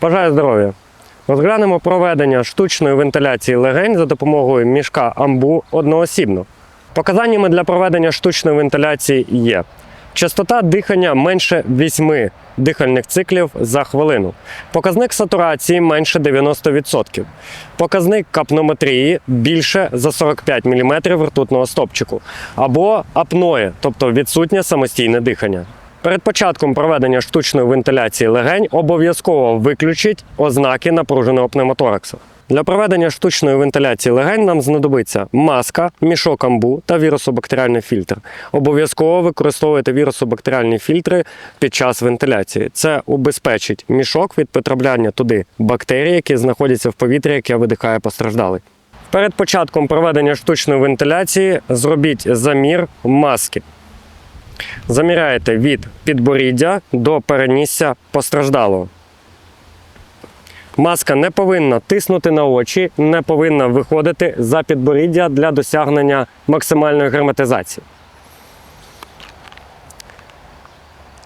Бажаю здоров'я! Розглянемо проведення штучної вентиляції легень за допомогою мішка амбу одноосібно. Показаннями для проведення штучної вентиляції є частота дихання менше 8 дихальних циклів за хвилину, показник сатурації менше 90%, показник капнометрії більше за 45 мм ртутного стопчику, або апноє, тобто відсутнє самостійне дихання. Перед початком проведення штучної вентиляції легень обов'язково виключіть ознаки напруженого пневмотораксу. Для проведення штучної вентиляції легень нам знадобиться маска, мішок амбу та вірусобактеріальний фільтр. Обов'язково використовуйте вірусобактеріальні фільтри під час вентиляції. Це убезпечить мішок від потрапляння туди бактерій, які знаходяться в повітрі, яке видихає постраждалий. Перед початком проведення штучної вентиляції зробіть замір маски. Заміряєте від підборіддя до перенісся постраждалого. Маска не повинна тиснути на очі, не повинна виходити за підборіддя для досягнення максимальної герметизації.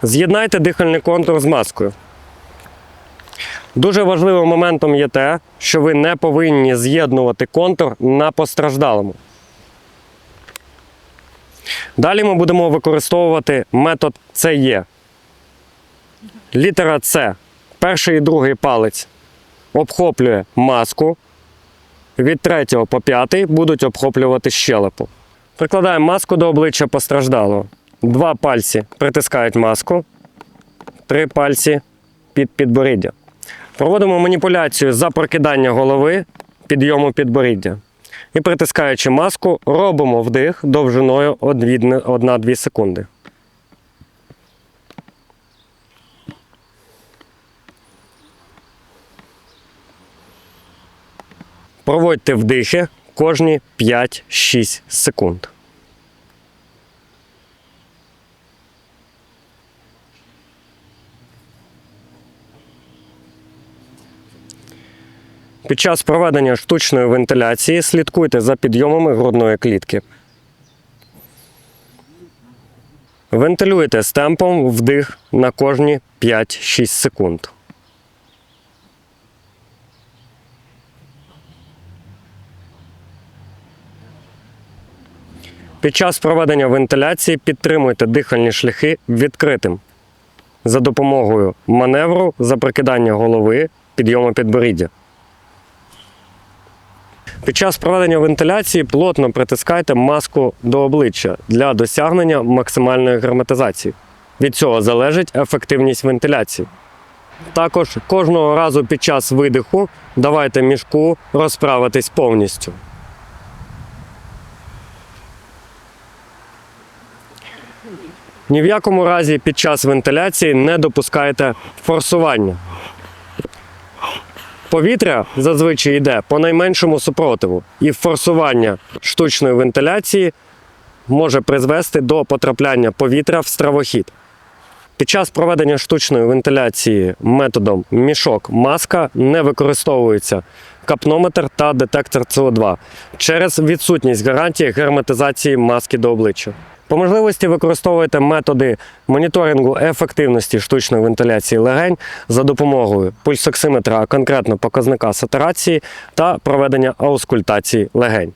З'єднайте дихальний контур з маскою. Дуже важливим моментом є те, що ви не повинні з'єднувати контур на постраждалому. Далі ми будемо використовувати метод ЦЕ. Літера С, перший і другий палець обхоплює маску. Від третього по п'ятий будуть обхоплювати щелепу. Прикладаємо маску до обличчя постраждалого. Два пальці притискають маску, три пальці під підборіддя. Проводимо маніпуляцію за прокидання голови, підйому підборіддя. І притискаючи маску, робимо вдих довжиною 1-2 секунди. Проводьте вдихи кожні 5-6 секунд. Під час проведення штучної вентиляції слідкуйте за підйомами грудної клітки. Вентилюйте з темпом вдих на кожні 5-6 секунд. Під час проведення вентиляції підтримуйте дихальні шляхи відкритим за допомогою маневру запрокидання голови, підйому підборіддя. Під час проведення вентиляції плотно притискайте маску до обличчя для досягнення максимальної герметизації. Від цього залежить ефективність вентиляції. Також кожного разу під час видиху давайте мішку розправитись повністю. Ні в якому разі під час вентиляції не допускайте форсування. Повітря зазвичай йде по найменшому супротиву, і форсування штучної вентиляції може призвести до потрапляння повітря в стравохід. Під час проведення штучної вентиляції методом мішок маска не використовується капнометр та детектор СО2 через відсутність гарантії герметизації маски до обличчя. По можливості використовуйте методи моніторингу ефективності штучної вентиляції легень за допомогою пульсоксиметра, конкретно показника сатурації та проведення аускультації легень.